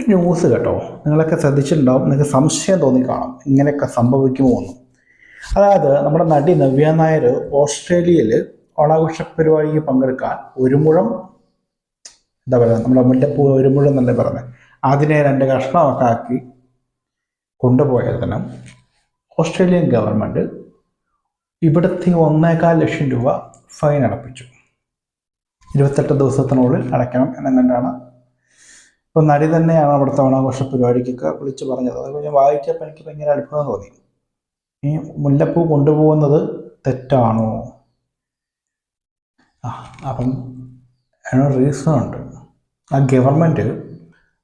ഒരു ന്യൂസ് കേട്ടോ. നിങ്ങളൊക്കെ ശ്രദ്ധിച്ചിട്ടുണ്ടാവും നിങ്ങൾക്ക് സംശയം തോന്നി കാണും. ഇങ്ങനെയൊക്കെ സംഭവിക്കുമോ എന്ന്. അതായത് നമ്മുടെ നടി നവ്യ നായർ ഓസ്ട്രേലിയയിൽ ഓണാഘോഷ പരിപാടിക്ക് പങ്കെടുക്കാൻ ഒരു മുഴം എന്താ പറയുക നമ്മുടെ മുല്ലപ്പൂ ഒരു മുഴം എന്നല്ലേ പറഞ്ഞത് അതിനെ രണ്ട് കഷ്ണമൊക്കെ ആക്കി കൊണ്ടുപോയതിന് ഓസ്ട്രേലിയൻ ഗവൺമെന്റ് ഇവിടുത്തെ ഒന്നേകാൽ ലക്ഷം രൂപ ഫൈൻ അടപ്പിച്ചു. ഇരുപത്തെട്ട് ദിവസത്തിനുള്ളിൽ അടയ്ക്കണം എന്നെങ്ങാണ്ടാണ് ഇപ്പം നടി തന്നെയാണ് അവിടുത്തെ ഓണാഘോഷ പരിപാടിക്കൊക്കെ വിളിച്ചു പറഞ്ഞത്. അത് ഞാൻ വായിച്ചപ്പോൾ എനിക്ക് ഭയങ്കര അത്ഭുതം തോന്നി. ഈ മുല്ലപ്പൂ കൊണ്ടുപോകുന്നത് തെറ്റാണോ? അപ്പം റീസൺ ഉണ്ട്. ആ ഗവൺമെന്റ്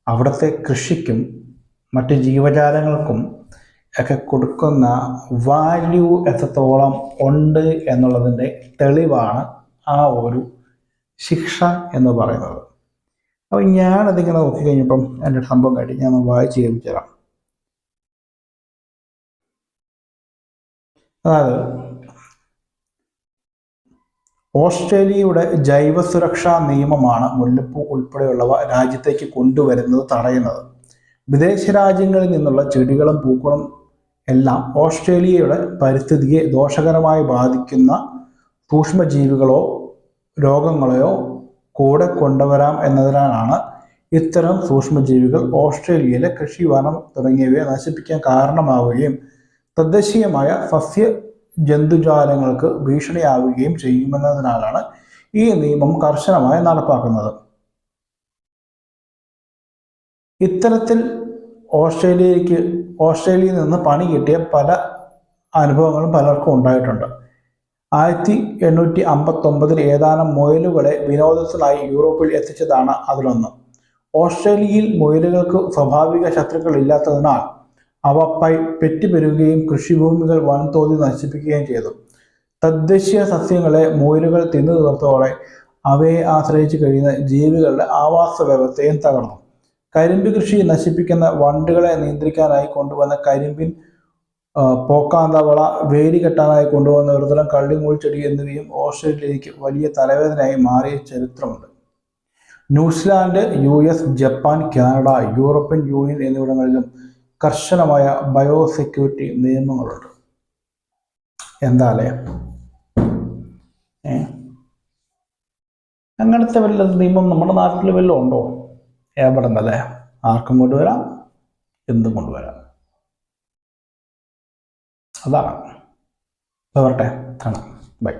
അവിടുത്തെ കൃഷിക്കും മറ്റ് ജീവജാലങ്ങൾക്കും ഒക്കെ കൊടുക്കുന്ന വാല്യൂ എത്രത്തോളം ഉണ്ട് എന്നുള്ളതിന്റെ തെളിവാണ് ആ ഒരു ശിക്ഷ എന്ന് പറയുന്നത്. അപ്പോൾ ഞാനതിങ്ങനെ നോക്കിക്കഴിഞ്ഞപ്പം എന്റെ സംഭവം കാട്ടി. ഞാൻ വായിച്ച് കേൾപ്പിച്ചു തരാം അതായത് ഓസ്ട്രേലിയയുടെ ജൈവ സുരക്ഷാ നിയമമാണ് മുല്ലപ്പൂ ഉൾപ്പെടെയുള്ളവ രാജ്യത്തേക്ക് കൊണ്ടുവരുന്നത് തടയുന്നത്. വിദേശ രാജ്യങ്ങളിൽ നിന്നുള്ള ചെടികളും പൂക്കളും എല്ലാം ഓസ്ട്രേലിയയുടെ പരിസ്ഥിതിയെ ദോഷകരമായി ബാധിക്കുന്ന സൂക്ഷ്മജീവികളോ രോഗങ്ങളെയോ കൂടെ കൊണ്ടുവരാം എന്നതിനാലാണ് ഇത്തരം സൂക്ഷ്മജീവികൾ ഓസ്ട്രേലിയയിലെ കൃഷി വനം തുടങ്ങിയവയെ നശിപ്പിക്കാൻ കാരണമാവുകയും തദ്ദേശീയമായ സസ്യ ജന്തുജാലങ്ങൾക്ക് ഭീഷണിയാവുകയും ചെയ്യുമെന്നതിനാലാണ് ഈ നിയമം കർശനമായി നടപ്പാക്കുന്നത്. ഇത്തരത്തിൽ ഓസ്ട്രേലിയക്ക് ഓസ്ട്രേലിയയിൽ നിന്ന് പണി കിട്ടിയ പല അനുഭവങ്ങളും പലർക്കും ഉണ്ടായിട്ടുണ്ട്. ആയിരത്തി എണ്ണൂറ്റി അമ്പത്തൊമ്പതിൽ ഏതാനും മുയലുകളെ വിനോദത്തിനായി യൂറോപ്പിൽ എത്തിച്ചതാണ് അതിലൊന്ന്. ഓസ്ട്രേലിയയിൽ മുയലുകൾക്ക് സ്വാഭാവിക ശത്രുക്കൾ ഇല്ലാത്തതിനാൽ അവ പൈ പെറ്റുപെരുകയും കൃഷിഭൂമികൾ വൻതോതിൽ നശിപ്പിക്കുകയും ചെയ്തു. തദ്ദേശീയ സസ്യങ്ങളെ മുയലുകൾ തിന്നു തീർത്തോടെ അവയെ ആശ്രയിച്ച് കഴിയുന്ന ജീവികളുടെ ആവാസ വ്യവസ്ഥയും തകർന്നു. കരിമ്പ് കൃഷി നശിപ്പിക്കുന്ന വണ്ടുകളെ നിയന്ത്രിക്കാനായി കൊണ്ടുവന്ന കരിമ്പിൻ പോക്കാന്തവള വേലി കെട്ടാനായി കൊണ്ടുവന്ന ഒരുതരം കള്ളിമൂൾ ചെടി എന്നിവയും ഓസ്ട്രേലിയയിലേക്ക് വലിയ തലവേദനയായി മാറിയ ചരിത്രമുണ്ട്. New Zealand U S Japan Canada European Union എന്നിവിടങ്ങളിലും കർശനമായ ബയോസെക്യൂരിറ്റി നിയമങ്ങളുണ്ട്. എന്താലേ അങ്ങനത്തെ വല്ല നിയമം നമ്മുടെ നാട്ടിൽ വല്ലതും ഉണ്ടോ? എവിടെ നിന്നല്ലേ ആർക്കും കൊണ്ടുവരാം എന്തും കൊണ്ടുവരാം. അതാണ്. വരട്ടെ കാണാം. ബൈ.